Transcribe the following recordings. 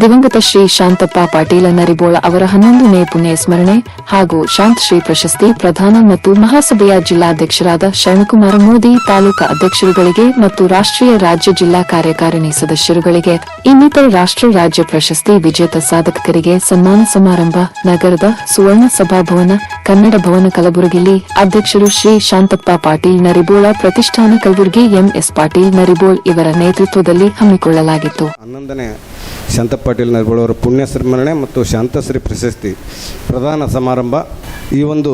ದಿವಂಗತ ಶ್ರೀ ಶಾಂತಪ್ಪ ಪಾಟೀಲ ನರಿಬೋಳ ಅವರ ಹನ್ನೊಂದನೇ ಪುಣ್ಯ ಸ್ಮರಣೆ ಹಾಗೂ ಶಾಂತ ಶ್ರೀ ಪ್ರಶಸ್ತಿ ಪ್ರಧಾನ ಮತ್ತು ಮಹಾಸಭೆಯ ಜಿಲ್ಲಾಧ್ಯಕ್ಷರಾದ ಶರಣಕುಮಾರ ಮೋದಿ ತಾಲೂಕಾ ಅಧ್ಯಕ್ಷರುಗಳಿಗೆ ಮತ್ತು ರಾಷ್ಟ್ರೀಯ ರಾಜ್ಯ ಜಿಲ್ಲಾ ಕಾರ್ಯಕಾರಿಣಿ ಸದಸ್ಯರುಗಳಿಗೆ, ಇನ್ನಿತರ ರಾಷ್ಟ್ರ ರಾಜ್ಯ ಪ್ರಶಸ್ತಿ ವಿಜೇತ ಸಾಧಕರಿಗೆ ಸನ್ಮಾನ ಸಮಾರಂಭ, ನಗರದ ಸುವರ್ಣ ಸಭಾಭವನ, ಕನ್ನಡ ಭವನ ಕಲಬುರಗಿಲಿ ಅಧ್ಯಕ್ಷರು ಶ್ರೀ ಶಾಂತಪ್ಪ ಪಾಟೀಲ್ ನರಿಬೋಳ ಪ್ರತಿಷ್ಠಾನ ಕಲಬುರಗಿ ಎಂಎಸ್ ಪಾಟೀಲ್ ನರಿಬೋಳ್ ಇವರ ನೇತೃತ್ವದಲ್ಲಿ ಹಮ್ಮಿಕೊಳ್ಳಲಾಗಿತ್ತು. ಶಾಂತ ಪಾಟೀಲ್ ಅವರ ಪುಣ್ಯ ಸ್ಮರಣೆ ಮತ್ತು ಶಾಂತಶ್ರೀ ಪ್ರಶಸ್ತಿ ಪ್ರಧಾನ ಸಮಾರಂಭ. ಈ ಒಂದು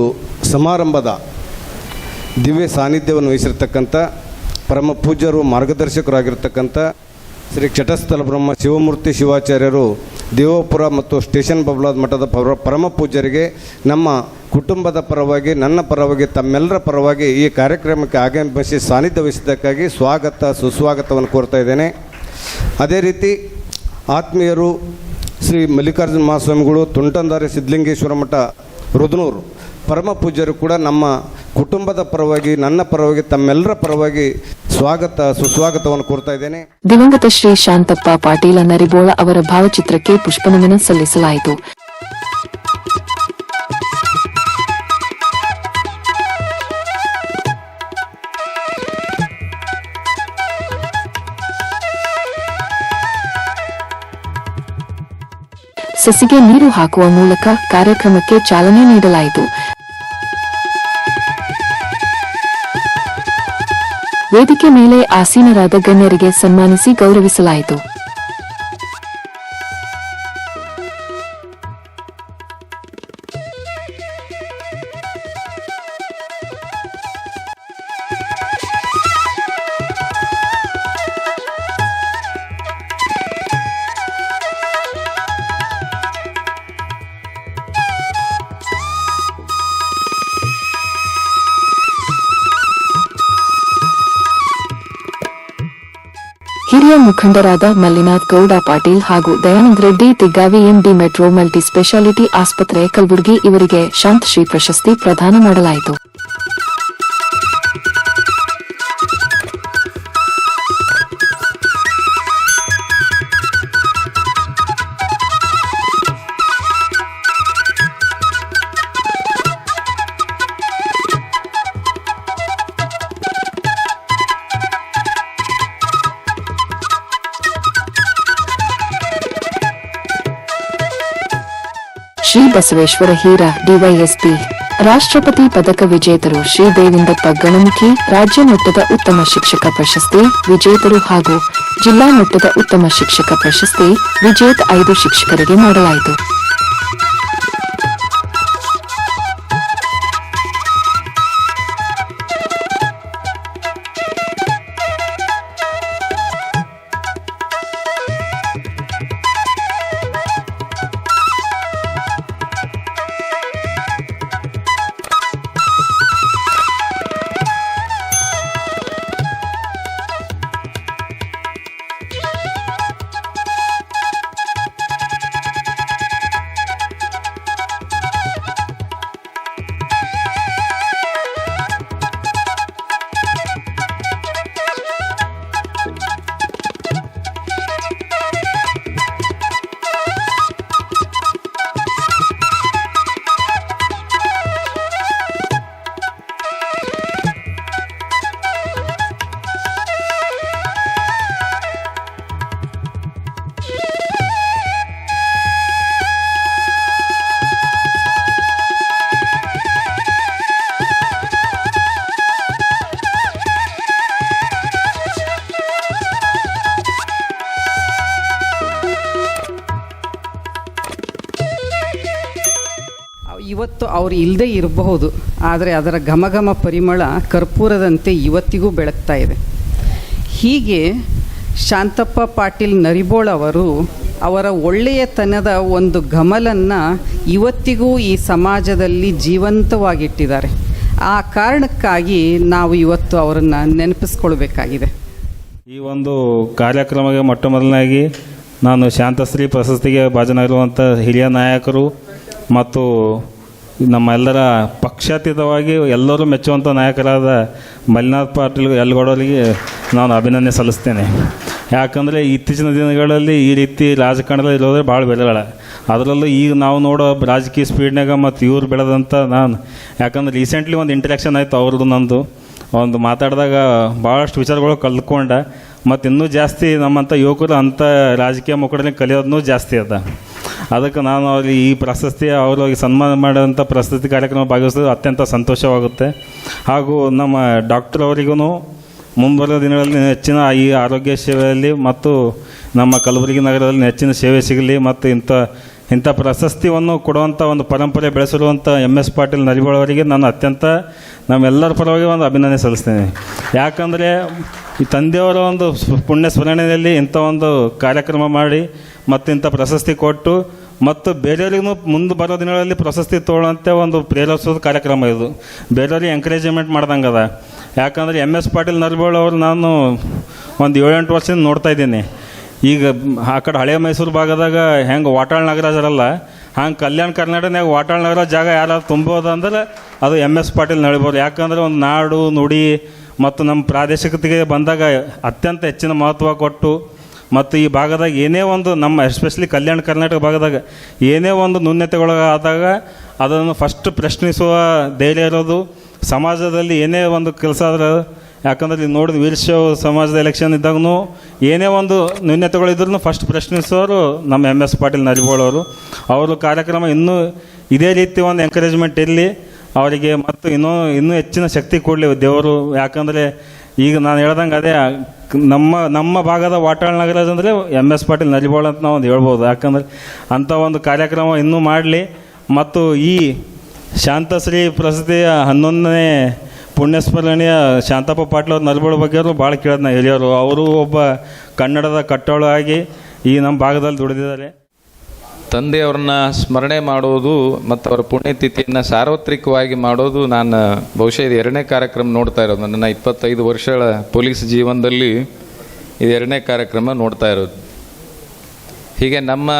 ಸಮಾರಂಭದ ದಿವ್ಯ ಸಾನ್ನಿಧ್ಯವನ್ನು ವಹಿಸಿರ್ತಕ್ಕಂಥ ಪರಮ ಪೂಜ್ಯರು, ಮಾರ್ಗದರ್ಶಕರಾಗಿರ್ತಕ್ಕಂಥ ಶ್ರೀ ಚಟಸ್ಥಲ ಬ್ರಹ್ಮ ಶಿವಮೂರ್ತಿ ಶಿವಾಚಾರ್ಯರು, ದೇವಪುರ ಮತ್ತು ಸ್ಟೇಷನ್ ಬಬ್ಲಾದ್ ಮಠದ ಪರ ಪರಮ ಪೂಜ್ಯರಿಗೆ, ನಮ್ಮ ಕುಟುಂಬದ ಪರವಾಗಿ, ನನ್ನ ಪರವಾಗಿ, ತಮ್ಮೆಲ್ಲರ ಪರವಾಗಿ ಈ ಕಾರ್ಯಕ್ರಮಕ್ಕೆ ಆಗಮಿಸಿ ಸಾನ್ನಿಧ್ಯ ವಹಿಸಿದ್ದಕ್ಕಾಗಿ ಸ್ವಾಗತ, ಸುಸ್ವಾಗತವನ್ನು ಕೋರ್ತಾ ಇದ್ದೇನೆ. ಅದೇ ರೀತಿ ಆತ್ಮೀಯರು ಶ್ರೀ ಮಲ್ಲಿಕಾರ್ಜುನ ಮಹಾಸ್ವಾಮಿಗಳು, ತುಂಟಂದಾರಿ ಸಿದ್ಧಲಿಂಗೇಶ್ವರ ಮಠ, ರುದ್ನೂರು. ಪರಮ ಪೂಜ್ಯರು ಕೂಡ ನಮ್ಮ ಕುಟುಂಬದ ಪರವಾಗಿ, ನನ್ನ ಪರವಾಗಿ, ತಮ್ಮೆಲ್ಲರ ಪರವಾಗಿ ಸ್ವಾಗತ, ಸುಸ್ವಾಗತವನ್ನು ಕೋರ್ತಾ ಇದ್ದೇನೆ. ದಿವಂಗತ ಶ್ರೀ ಶಾಂತಪ್ಪ ಪಾಟೀಲ ನರಿಬೋಳ ಅವರ ಭಾವಚಿತ್ರಕ್ಕೆ ಪುಷ್ಪನಮನ ಸಲ್ಲಿಸಲಾಯಿತು. ಸಸಿಗೆ ನೀರು ಹಾಕುವ ಮೂಲಕ ಕಾರ್ಯಕ್ರಮಕ್ಕೆ ಚಾಲನೆ ನೀಡಲಾಯಿತು. ವೇದಿಕೆ ಮೇಲೆ ಆಸೀನರಾದ ಗಣ್ಯರಿಗೆ ಸನ್ಮಾನಿಸಿ ಗೌರವಿಸಲಾಯಿತು. ಹಿರಿಯ ಮುಖಂಡರಾದ ಮಲ್ಲಿನಾಥ್ ಗೌಡ, ಪಾಟೀಲ್ ಹಾಗೂ Dayananda Reddy, Tiggavi MB metro multi speciality ಆಸ್ಪತ್ರೆ, ಕಲಬುರಗಿ ಇವರಿಗೆ ಶಾಂತಶ್ರೀ ಪ್ರಶಸ್ತಿ ಪ್ರದಾನ ಮಾಡಲಾಯಿತು. ಬಸವೇಶ್ವರ ಹೀರ ಡಿವೈಎಸ್ಪಿ ರಾಷ್ಟ್ರಪತಿ ಪದಕ ವಿಜೇತರು ಶ್ರೀ ದೇವಿಂದಪ್ಪ ಗಣಮುಖಿ ರಾಜ್ಯ ಮಟ್ಟದ ಉತ್ತಮ ಶಿಕ್ಷಕ ಪ್ರಶಸ್ತಿ ವಿಜೇತರು ಹಾಗೂ ಜಿಲ್ಲಾ ಮಟ್ಟದ ಉತ್ತಮ ಶಿಕ್ಷಕ ಪ್ರಶಸ್ತಿ ವಿಜೇತ ಐದು ಶಿಕ್ಷಕರಿಗೆ ಮಾಡಲಾಯಿತು ಇವತ್ತು ಅವರು ಇಲ್ಲದೆ ಇರಬಹುದು, ಆದರೆ ಅದರ ಘಮಘಮ ಪರಿಮಳ ಕರ್ಪೂರದಂತೆ ಇವತ್ತಿಗೂ ಬೆಳಗ್ತಾ ಇದೆ. ಹೀಗೆ ಶಾಂತಪ್ಪ ಪಾಟೀಲ್ ನರಿಬೋಳ್ ಅವರು ಅವರ ಒಳ್ಳೆಯತನದ ಒಂದು ಘಮಲನ್ನು ಇವತ್ತಿಗೂ ಈ ಸಮಾಜದಲ್ಲಿ ಜೀವಂತವಾಗಿಟ್ಟಿದ್ದಾರೆ. ಆ ಕಾರಣಕ್ಕಾಗಿ ನಾವು ಇವತ್ತು ಅವರನ್ನು ನೆನಪಿಸ್ಕೊಳ್ಬೇಕಾಗಿದೆ. ಈ ಒಂದು ಕಾರ್ಯಕ್ರಮಕ್ಕೆ ಮೊಟ್ಟ ಮೊದಲನಾಗಿ ನಾನು ಶಾಂತಶ್ರೀ ಪ್ರಶಸ್ತಿಗೆ ಭಾಜನಾಗಿರುವಂಥ ಹಿರಿಯ ನಾಯಕರು ಮತ್ತು ನಮ್ಮೆಲ್ಲರ ಪಕ್ಷಾತೀತವಾಗಿ ಎಲ್ಲರೂ ಮೆಚ್ಚುವಂಥ ನಾಯಕರಾದ ಮಲ್ಲಿನಾಥ್ ಪಾಟೀಲ್ ಯಲ್ಗೌಡರಿಗೆ ನಾನು ಅಭಿನಂದನೆ ಸಲ್ಲಿಸ್ತೇನೆ. ಯಾಕಂದರೆ ಇತ್ತೀಚಿನ ದಿನಗಳಲ್ಲಿ ಈ ರೀತಿ ರಾಜಕಾರಣದಲ್ಲಿ ಇರೋದ್ರೆ ಭಾಳ ಬೆಲೆಗಳ. ಅದರಲ್ಲೂ ಈಗ ನಾವು ನೋಡೋ ರಾಜಕೀಯ ಸ್ಪೀಡ್ನಾಗ ಮತ್ತು ಇವ್ರು ಬೆಳೆದಂಥ ನಾನು. ಯಾಕಂದ್ರೆ ರೀಸೆಂಟ್ಲಿ ಒಂದು ಇಂಟ್ರ್ಯಾಕ್ಷನ್ ಆಯಿತು ಅವ್ರದ್ದು ನಂದು. ಒಂದು ಮಾತಾಡಿದಾಗ ಭಾಳಷ್ಟು ವಿಚಾರಗಳು ಕಲ್ತ್ಕೊಂಡ. ಮತ್ತು ಇನ್ನೂ ಜಾಸ್ತಿ ನಮ್ಮಂಥ ಯುವಕರು ಅಂಥ ರಾಜಕೀಯ ಮುಖಂಡರಲ್ಲಿ ಕಲಿಯೋದನ್ನೂ ಜಾಸ್ತಿ ಅದ. ಅದಕ್ಕೆ ನಾನು ಅವ್ರಿಗೆ ಈ ಪ್ರಶಸ್ತಿ ಅವ್ರಿಗೆ ಸನ್ಮಾನ ಮಾಡಿದಂಥ ಪ್ರಶಸ್ತಿ ಕಾರ್ಯಕ್ರಮ ಭಾಗವಹಿಸೋದು ಅತ್ಯಂತ ಸಂತೋಷವಾಗುತ್ತೆ. ಹಾಗೂ ನಮ್ಮ ಡಾಕ್ಟರ್ ಅವರಿಗೂ ಮುಂಬರುವ ದಿನಗಳಲ್ಲಿ ಹೆಚ್ಚಿನ ಈ ಆರೋಗ್ಯ ಸೇವೆಯಲ್ಲಿ ಮತ್ತು ನಮ್ಮ ಕಲಬುರಗಿ ನಗರದಲ್ಲಿ ಹೆಚ್ಚಿನ ಸೇವೆ ಸಿಗಲಿ ಮತ್ತು ಇಂಥ ಇಂಥ ಪ್ರಶಸ್ತಿಯನ್ನು ಕೊಡುವಂಥ ಒಂದು ಪರಂಪರೆ ಬೆಳೆಸಿರುವಂಥ ಎಂ ಎಸ್ ಪಾಟೀಲ್ ನರಿಬಳವರಿಗೆ ನಾನು ಅತ್ಯಂತ ನಮ್ಮೆಲ್ಲರ ಪರವಾಗಿ ಒಂದು ಅಭಿನಂದನೆ ಸಲ್ಲಿಸ್ತೇನೆ. ಯಾಕಂದರೆ ಈ ತಂದೆಯವರ ಒಂದು ಪುಣ್ಯ ಸ್ಮರಣೆಯಲ್ಲಿ ಇಂಥ ಒಂದು ಕಾರ್ಯಕ್ರಮ ಮಾಡಿ ಮತ್ತು ಇಂಥ ಪ್ರಶಸ್ತಿ ಕೊಟ್ಟು ಮತ್ತು ಬೇರೆಯವ್ರಿಗೂ ಮುಂದೆ ಬರೋ ದಿನಗಳಲ್ಲಿ ಪ್ರಶಸ್ತಿ ತೊಗೊಳ್ಳೋಂಥ ಒಂದು ಪ್ರೇರೇಪಿಸೋದು ಕಾರ್ಯಕ್ರಮ ಇದು. ಬೇರೆಯವ್ರಿಗೆ ಎಂಕರೇಜ್ಮೆಂಟ್ ಮಾಡ್ದಂಗೆ ಅದ. ಯಾಕಂದರೆ ಎಂ ಎಸ್ ಪಾಟೀಲ್ ನರ್ಬೋಳ್ ಅವರು ನಾನು ಒಂದು ಏಳೆಂಟು ವರ್ಷದಿಂದ ನೋಡ್ತಾ ಇದ್ದೀನಿ. ಈಗ ಆ ಕಡೆ ಹಳೆ ಮೈಸೂರು ಭಾಗದಾಗ ಹೆಂಗೆ ವಾಟಾಳ್ ನಗರಾಜರಲ್ಲ, ಹಂಗೆ ಕಲ್ಯಾಣ ಕರ್ನಾಟಕನಾಗ ವಾಟಾಳ್ ನಗರ ಜಾಗ ಯಾರು ತುಂಬೋದು ಅಂದ್ರೆ ಅದು ಎಂ ಎಸ್ ಪಾಟೀಲ್ ನಳಿಬೋದು ಯಾಕಂದ್ರೆ ಒಂದು ನಾಡು, ನುಡಿ ಮತ್ತು ನಮ್ಮ ಪ್ರಾದೇಶಿಕತೆಗೆ ಬಂದಾಗ ಅತ್ಯಂತ ಹೆಚ್ಚಿನ ಮಹತ್ವ ಕೊಟ್ಟು ಮತ್ತು ಈ ಭಾಗದಾಗ ಏನೇ ಒಂದು ನಮ್ಮ ಎಸ್ಪೆಷಲಿ ಕಲ್ಯಾಣ ಕರ್ನಾಟಕ ಭಾಗದಾಗ ಏನೇ ಒಂದು ನ್ಯೂನ್ಯತೆಗೊಳಗಾದಾಗ ಅದನ್ನು ಫಸ್ಟ್ ಪ್ರಶ್ನಿಸುವ ಧೈರ್ಯ ಇರೋದು ಸಮಾಜದಲ್ಲಿ ಏನೇ ಒಂದು ಕೆಲಸ ಆದ್ರೆ ಯಾಕಂದ್ರೆ ಇಲ್ಲಿ ನೋಡಿದ ವೀರಶೈವ ಸಮಾಜದ ಎಲೆಕ್ಷನ್ ಇದ್ದಾಗೂ ಏನೇ ಒಂದು ನ್ಯೂನ್ಯತೆಗಳಿದ್ರೂ ಫಸ್ಟ್ ಪ್ರಶ್ನಿಸೋರು ನಮ್ಮ ಎಂ ಎಸ್ ಪಾಟೀಲ್ ನರಿಬೋಳವರು ಅವರು. ಕಾರ್ಯಕ್ರಮ ಇನ್ನೂ ಇದೇ ರೀತಿ ಒಂದು ಎಂಕರೇಜ್ಮೆಂಟ್ ಇರಲಿ. ಅವರಿಗೆ ಮತ್ತು ಇನ್ನೂ ಇನ್ನೂ ಹೆಚ್ಚಿನ ಶಕ್ತಿ ಕೊಡಲಿ ದೇವರು. ಯಾಕಂದರೆ ಈಗ ನಾನು ಹೇಳ್ದಂಗೆ ಅದೇ, ನಮ್ಮ ನಮ್ಮ ಭಾಗದ ವಾಟಾಳ್ ನಗರ ಅಂದರೆ ಎಂ ಎಸ್ ಪಾಟೀಲ್ ನರಿಬೋಳ್ ಅಂತ ನಾವು ಒಂದು ಹೇಳ್ಬೋದು. ಯಾಕಂದರೆ ಅಂಥ ಒಂದು ಕಾರ್ಯಕ್ರಮ ಇನ್ನೂ ಮಾಡಲಿ. ಮತ್ತು ಈ ಶಾಂತಶ್ರೀ ಪ್ರಶಸ್ತಿಯ ಹನ್ನೊಂದನೇ ಪುಣ್ಯಸ್ಮರಣೆಯ ಶಾಂತಪ್ಪ ಪಾಟೀಲ್ ಅವ್ರ ನಲಿಬಾಳ್ ಬಗ್ಗೆ ಅವರು ಭಾಳ ಕೇಳೋದು ನಾ ಹಿರಿಯರು. ಅವರು ಒಬ್ಬ ಕನ್ನಡದ ಕಟ್ಟೋಳು ಆಗಿ ಈ ನಮ್ಮ ಭಾಗದಲ್ಲಿ ದುಡಿದಿದ್ದಾರೆ. ತಂದೆಯವ್ರನ್ನ ಸ್ಮರಣೆ ಮಾಡೋದು ಮತ್ತು ಅವರ ಪುಣ್ಯತಿಥಿಯನ್ನು ಸಾರ್ವತ್ರಿಕವಾಗಿ ಮಾಡೋದು ನಾನು ಬಹುಶಃ ಇದು ಎರಡನೇ ಕಾರ್ಯಕ್ರಮ ನೋಡ್ತಾ ಇರೋದು. ನನ್ನ ಇಪ್ಪತ್ತೈದು ವರ್ಷಗಳ ಪೊಲೀಸ್ ಜೀವನದಲ್ಲಿ ಇದು ಎರಡನೇ ಕಾರ್ಯಕ್ರಮ ನೋಡ್ತಾ ಇರೋದು. ಹೀಗೆ ನಮ್ಮ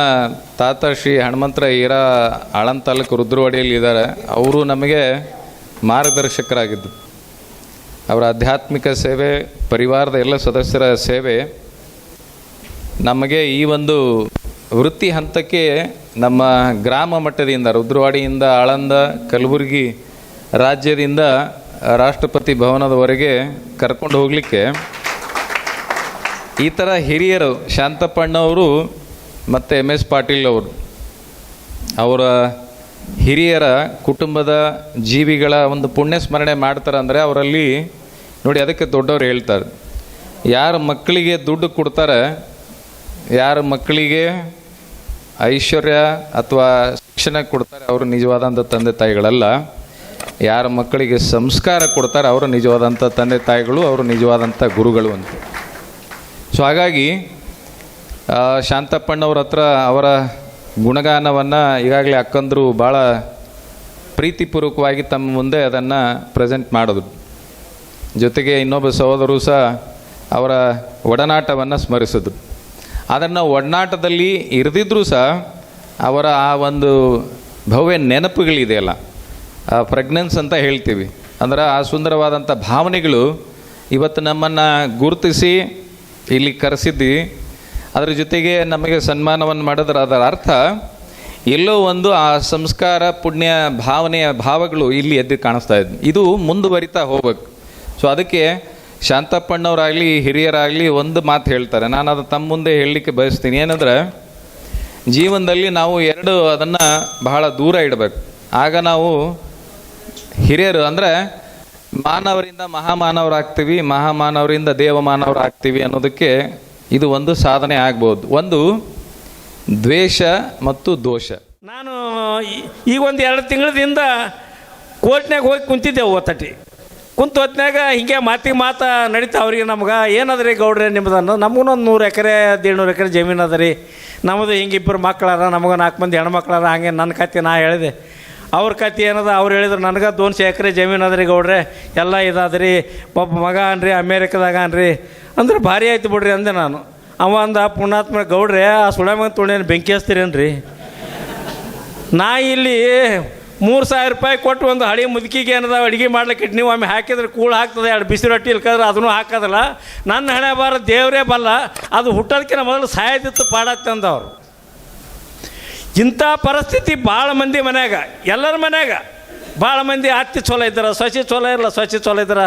ತಾತ ಶ್ರೀ ಹನುಮಂತರ ಈರ ಆಳನ್ ತಾಲೂಕು ರುದ್ರವಾಡಿಯಲ್ಲಿ ಇದ್ದಾರೆ. ಅವರು ನಮಗೆ ಮಾರ್ಗದರ್ಶಕರಾಗಿದ್ದು. ಅವರ ಆಧ್ಯಾತ್ಮಿಕ ಸೇವೆ, ಪರಿವಾರದ ಎಲ್ಲ ಸದಸ್ಯರ ಸೇವೆ ನಮಗೆ ಈ ಒಂದು ವೃತ್ತಿ ಹಂತಕ್ಕೆ ನಮ್ಮ ಗ್ರಾಮ ಮಟ್ಟದಿಂದ, ರುದ್ರವಾಡಿಯಿಂದ, ಆಳಂದ, ಕಲಬುರಗಿ ರಾಜ್ಯದಿಂದ ರಾಷ್ಟ್ರಪತಿ ಭವನದವರೆಗೆ ಕರ್ಕೊಂಡು ಹೋಗಲಿಕ್ಕೆ ಈ ಥರ ಹಿರಿಯರು ಶಾಂತಪ್ಪಣ್ಣವರು ಮತ್ತು ಎಂ ಎಸ್ ಪಾಟೀಲ್ ಅವರು, ಅವರ ಹಿರಿಯರ ಕುಟುಂಬದ ಜೀವಿಗಳ ಒಂದು ಪುಣ್ಯ ಸ್ಮರಣೆ ಮಾಡ್ತಾರೆ ಅಂದರೆ ಅವರಲ್ಲಿ ನೋಡಿ ಅದಕ್ಕೆ ದೊಡ್ಡವರು ಹೇಳ್ತಾರೆ, ಯಾರ ಮಕ್ಕಳಿಗೆ ದುಡ್ಡು ಕೊಡ್ತಾರೆ, ಯಾರ ಮಕ್ಕಳಿಗೆ ಐಶ್ವರ್ಯ ಅಥವಾ ಶಿಕ್ಷಣ ಕೊಡ್ತಾರೆ ಅವರು ನಿಜವಾದಂಥ ತಂದೆ ತಾಯಿಗಳಲ್ಲ. ಯಾರ ಮಕ್ಕಳಿಗೆ ಸಂಸ್ಕಾರ ಕೊಡ್ತಾರೆ ಅವರು ನಿಜವಾದಂಥ ತಂದೆ ತಾಯಿಗಳು, ಅವರು ನಿಜವಾದಂಥ ಗುರುಗಳು ಅಂತ. ಸೊ ಹಾಗಾಗಿ ಶಾಂತಪ್ಪಣ್ಣವ್ರ ಹತ್ರ ಅವರ ಗುಣಗಾನವನ್ನು ಈಗಾಗಲೇ ಅಕ್ಕಂದರು ಭಾಳ ಪ್ರೀತಿಪೂರ್ವಕವಾಗಿ ತಮ್ಮ ಮುಂದೆ ಅದನ್ನು ಪ್ರೆಸೆಂಟ್ ಮಾಡಿದ್ರು. ಜೊತೆಗೆ ಇನ್ನೊಬ್ಬ ಸಹೋದರು ಸಹ ಅವರ ಒಡನಾಟವನ್ನು ಸ್ಮರಿಸಿದ್ರು. ಅದನ್ನು ಒಡನಾಟದಲ್ಲಿ ಇರದಿದ್ದರೂ ಸಹ ಅವರ ಆ ಒಂದು ಭವ್ಯ ನೆನಪುಗಳಿದೆಯಲ್ಲ. ಪ್ರೆಗ್ನೆನ್ಸ್ ಅಂತ ಹೇಳ್ತೀವಿ. ಅಂದ್ರೆ ಆ ಸುಂದರವಾದಂಥ ಭಾವನೆಗಳು ಇವತ್ತು ನಮ್ಮನ್ನು ಗುರುತಿಸಿ, ಇಲ್ಲಿ ಕರೆಸಿದ್ದಿ. ಅದರ ಜೊತೆಗೆ ನಮಗೆ ಸನ್ಮಾನವನ್ನು ಮಾಡಿದ್ರೆ ಅದರ ಅರ್ಥ ಎಲ್ಲೋ ಒಂದು ಆ ಸಂಸ್ಕಾರ, ಪುಣ್ಯ, ಭಾವನೆಯ ಭಾವಗಳು ಇಲ್ಲಿ ಎದ್ದು ಕಾಣಿಸ್ತಾ ಇದೆ ಇದು ಮುಂದುವರಿತಾ ಹೋಗ್ಬೇಕು. ಸೊ ಅದಕ್ಕೆ ಶಾಂತಪ್ಪಣ್ಣವರಾಗಲಿ, ಹಿರಿಯರಾಗಲಿ ಒಂದು ಮಾತು ಹೇಳ್ತಾರೆ. ನಾನು ಅದು ತಮ್ಮ ಮುಂದೆ ಹೇಳಲಿಕ್ಕೆ ಬಯಸ್ತೀನಿ. ಏನಂದ್ರೆ, ಜೀವನದಲ್ಲಿ ನಾವು ಎರಡು ಅದನ್ನು ಬಹಳ ದೂರ ಇಡಬೇಕು. ಆಗ ನಾವು ಹಿರಿಯರು, ಅಂದರೆ ಮಾನವರಿಂದ ಮಹಾಮಾನವರಾಗ್ತೀವಿ, ಮಹಾಮಾನವರಿಂದ ದೇವಮಾನವರಾಗ್ತೀವಿ ಅನ್ನೋದಕ್ಕೆ ಇದು ಒಂದು ಸಾಧನೆ ಆಗ್ಬೋದು. ಒಂದು, ದ್ವೇಷ ಮತ್ತು ದೋಷ. ನಾನು ಈ- ಒಂದು ಎರಡು ತಿಂಗಳದಿಂದ ಕೋರ್ಟ್ನಾಗ ಹೋಗಿ ಕುಂತಿದ್ದೆ ಒತ್ತಟಿ ಕುಂತ ಹೊತ್ನ್ಯಾಗ ಹಿಂಗೆ ಮಾತಿಗೆ ಮಾತು ನಡೀತಾ ಅವ್ರಿಗೆ ನಮ್ಗೆ, ಏನದ್ರಿ ರೀ ಗೌಡ್ರೆ ನಿಮ್ದು? ಅನ್ನೋದು ನಮಗೂ ಒಂದು ನೂರು ಎಕರೆ ದೇಡ್ನೂರು ಎಕರೆ ಜಮೀನು ಅದ ರೀ. ನಮ್ಮದು ಹಿಂಗೆ ಇಬ್ಬರು ಮಕ್ಕಳಾರ ನಮಗೆ ನಾಲ್ಕು ಮಂದಿ ಹೆಣ್ಮಕ್ಳಾರ, ಹಂಗೆ ನನ್ನ ಕತೆ ನಾ ಹೇಳಿದೆ. ಅವ್ರ ಕತೆ ಏನದ? ಅವ್ರು ಹೇಳಿದ್ರು, ನನಗೆ ದೋನ್ಶೆ ಎಕರೆ ಜಮೀನು ಅದ ರೀ ಗೌಡ್ರೆ, ಎಲ್ಲ ಇದಾದ್ರಿ ಒಬ್ಬ ಮಗ ಅನ್ರಿ, ಅಮೇರಿಕದಾಗ ಅನ್ರಿ. ಅಂದ್ರೆ ಭಾರಿ ಆಯ್ತು ಬಿಡ್ರಿ ಅಂದೆ ನಾನು. ಅವ ಅಂದ, ಪುಣ್ಯಾತ್ಮ ಗೌಡ್ರೆ, ಆ ಸುಳೆ ಮಗ ತುಳಿಯನ್ನು ಬೆಂಕಿ ಹಚ್ತೀರೇನ್ರಿ? ನಾ ಇಲ್ಲಿ ಮೂರು ಸಾವಿರ ರೂಪಾಯಿ ಕೊಟ್ಟು ಒಂದು ಹಳೆ ಮುದುಕಿಗೆ ಏನದ ಅಡುಗೆ ಮಾಡ್ಲಿಕ್ಕೆ ನೀವು ಒಮ್ಮೆ ಹಾಕಿದ್ರೆ ಕೂಳು ಹಾಕ್ತದೆ ಎರಡು ಬಿಸಿ ರೊಟ್ಟಿ ಇಲ್ಕಂದ್ರೆ ಅದನ್ನು ಹಾಕೋದಿಲ್ಲ. ನನ್ನ ಹಣೆ ಬಾರ ದೇವರೇ ಬಲ್ಲ ಅದು ಹುಟ್ಟೋದಕ್ಕಿಂತ ಮೊದಲು ಸಾಯದಿತ್ತು ಪಾಡತ್ತೆ ಅಂದವರು ಇಂಥ ಪರಿಸ್ಥಿತಿ ಭಾಳ ಮಂದಿ ಮನ್ಯಾಗ ಎಲ್ಲರ ಮನ್ಯಾಗ. ಭಾಳ ಮಂದಿ ಅತ್ತಿ ಚಲೋ ಇದ್ದಾರೆ ಸೊಸಿ ಚಲೋ ಇರಲ್ಲ ಸೊಸಿ ಚಲೋ ಇದ್ದಾರ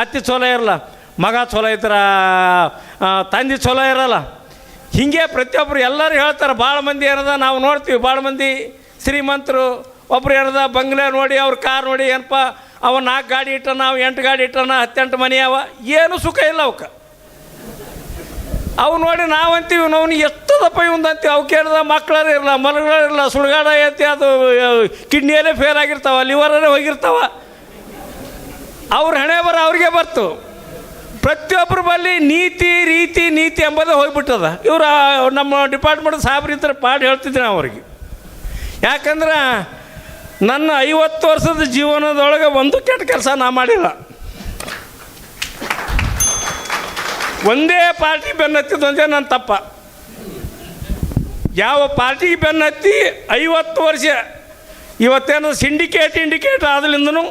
ಅತ್ತಿ ಚಲೋ ಇರಲ್ಲ ಮಗ ಚಲೋ ಇದ್ದಾರ ಆ, ತಂದೆ ಚಲೋ ಇರಲ್ಲ. ಹೀಗೆ ಪ್ರತಿಯೊಬ್ಬರು ಎಲ್ಲರೂ ಹೇಳ್ತಾರೆ ಭಾಳ ಮಂದಿ ಏನದ ನಾವು ನೋಡ್ತೀವಿ ಭಾಳ ಮಂದಿ ಶ್ರೀಮಂತರು ಒಬ್ರು ಏನದ, ಬಂಗ್ಲೆ ನೋಡಿ, ಅವ್ರ ಕಾರ್ ನೋಡಿ, ಏನಪ್ಪ, ಅವ ನಾಲ್ಕು ಗಾಡಿ ಇಟ್ಟನ ಅವ ಎಂಟು ಗಾಡಿ ಇಟ್ಟನ ಹತ್ತೆಂಟು ಮನೆ ಅವ. ಏನು ಸುಖ ಇಲ್ಲ ಅವಕ್ಕೆ. ಅವು ನೋಡಿ ನಾವು ಅಂತೀವಿ ನಾವು ಎಷ್ಟದಪ್ಪ ಇವಂದು ಅಂತೀವಿ ಹೇಳಿದ ಏನದ ಮಕ್ಕಳಾರ ಇರಲ್ಲ ಮಲಗಳಿರಲ್ಲ ಸುಳ್ಗಾಡ ಐತಿ, ಅದು ಕಿಡ್ನಿಯಲ್ಲೇ ಫೇಲ್ ಆಗಿರ್ತಾವ ಲಿವರಲ್ಲೇ ಹೋಗಿರ್ತಾವ. ಅವ್ರ ಹಣೆ ಬರ ಅವ್ರಿಗೆ ಬರ್ತು. ಪ್ರತಿಯೊಬ್ಬರ ಬಳಿ ನೀತಿ, ರೀತಿ, ನೀತಿ ಎಂಬುದೇ ಹೋಗ್ಬಿಟ್ಟದ. ಇವ್ರು ನಮ್ಮ ಡಿಪಾರ್ಟ್ಮೆಂಟ್ ಸಾಬ್ರಿ ಇದ್ರೆ ಪಾಠ ನಾವು ಅವ್ರಿಗೆ. ಯಾಕಂದ್ರೆ ನನ್ನ ಐವತ್ತು ವರ್ಷದ ಜೀವನದೊಳಗೆ ಒಂದು ಕೆಟ್ಟ ಕೆಲಸ ನಾ ಮಾಡಿಲ್ಲ. ಒಂದೇ ಪಾರ್ಟಿ ಬೆನ್ನತ್ತಿದ್ದಂತೆ ನನ್ನ ತಪ್ಪ. ಯಾವ ಪಾರ್ಟಿ ಬೆನ್ನತ್ತಿ ಐವತ್ತು ವರ್ಷ, ಇವತ್ತೇನು ಸಿಂಡಿಕೇಟ್, ಇಂಡಿಕೇಟ್ ಆದ್ಲಿಂದನೂ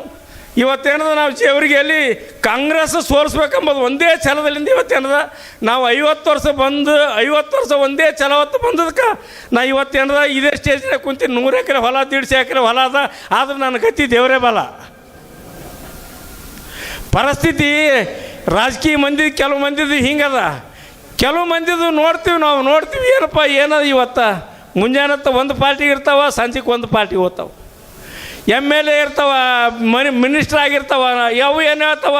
ಇವತ್ತೇನದ ನಾವು ಜೇವರಿಗೆಯಲ್ಲಿ ಕಾಂಗ್ರೆಸ್ ಸೋಲಿಸ್ಬೇಕೆಂಬುದು ಒಂದೇ ಛಲದಲ್ಲಿಂದ ಇವತ್ತೇನದ? ನಾವು ಐವತ್ತು ವರ್ಷ ಬಂದು, ಐವತ್ತು ವರ್ಷ ಒಂದೇ ಛಲ ಹೊತ್ತು ಬಂದದಕ್ಕೆ ನಾ ಇವತ್ತೇನದ? ಇದೇ ಸ್ಟೇಜ್ನಾಗ ಕುಂತೀನಿ ನೂರು ಎಕರೆ ಹೊಲ, ದೀಡ್ಸಿ ಎಕರೆ ಹೊಲ ಅದ. ಆದ್ರೆ ನನ್ನ ಗತಿ ದೇವರೇ ಬಲ. ಪರಿಸ್ಥಿತಿ ರಾಜಕೀಯ ಮಂದಿ, ಕೆಲವು ಮಂದಿದು ಹಿಂಗದ. ಕೆಲವು ಮಂದಿದು ನೋಡ್ತೀವಿ ನಾವು, ನೋಡ್ತೀವಿ ಏನಪ್ಪ, ಏನದ ಇವತ್ತು? ಮುಂಜಾನತ್ತ ಒಂದು ಪಾರ್ಟಿ ಇರ್ತಾವ ಸಂಜೆಗೆ ಒಂದು ಪಾರ್ಟಿ ಓದ್ತಾವ. ಎಂ ಎಲ್ ಎ ಇರ್ತಾವ, ಮನಿ, ಮಿನಿಸ್ಟ್ರ್ ಆಗಿರ್ತಾವ, ಯಾವ ಏನು ಹೇಳ್ತಾವ?